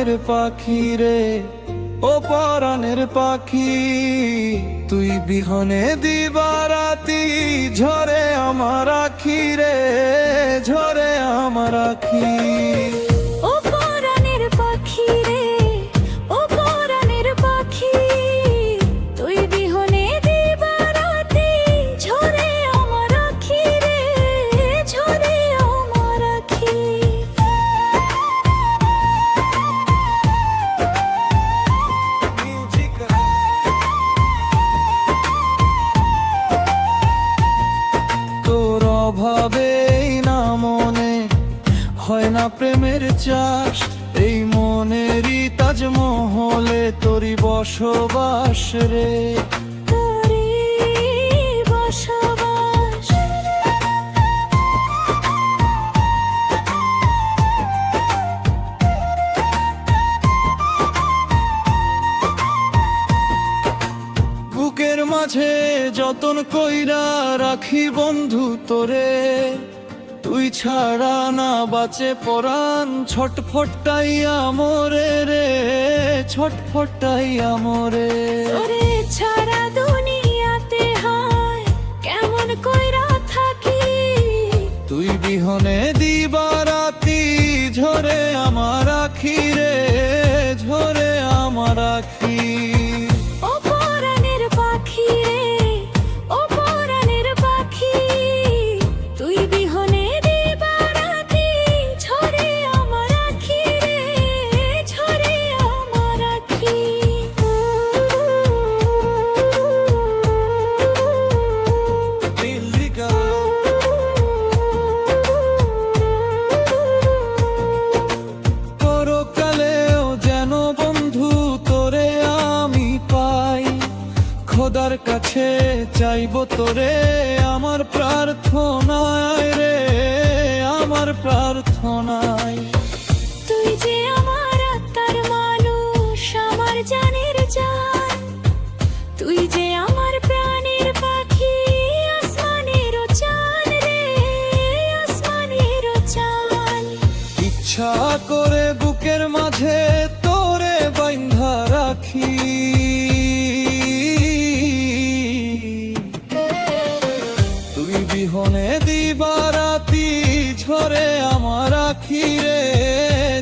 পরাণের পাখি রে, ও পরাণের পাখি। তুই বিহনে দিবারাতি, ঝরে আমার আখি রে, ঝরে আমার আখি। তোর অভাবে না মনে হয় না প্রেমের চাষ। এই মনেরই তাজমহলে তোরই বসবাস রে। বুকের মাঝে যতন কইরা রাখি বন্ধু তোরে তুই ছাড়া না বাঁচে পরাণ ছটফটাইয়া মোরে রে ছটফটাইয়া মোরে। তোরে ছাড়া দুনিয়াতে হয় কেমন কইরা থাকি? তুই বিহনে দিবারাতি ঝরে আমার আখি রে ঝরে আমার আখি। কাছে চাইব তোরে আমার প্রার্থনায় রে আমার প্রার্থনায়। তুই যে আমার আত্মার মানুষ আমার জানের জান। তুই যে আমার প্রাণের পাখি আসমানের চান রে আসমানের চান ইচ্ছা করে বুকের মাঝে তোরে বাইন্ধা রাখি। আমার রে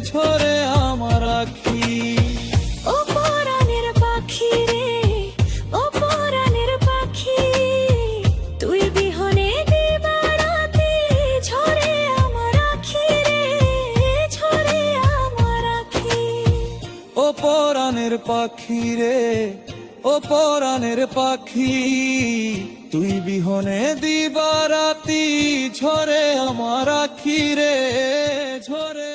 ঝরে আমার আখি। ও পরাণের পাখি রে ও পরাণের পাখি। তুই বিহনে দিবারাতি ঝরে আমার আখি রে ঝরে আমার আখি। ও পরাণের পাখি রে ও পরাণের পাখি। তুই বিহনে দিবারাতি ঝরে আমার আখিরে ঝরে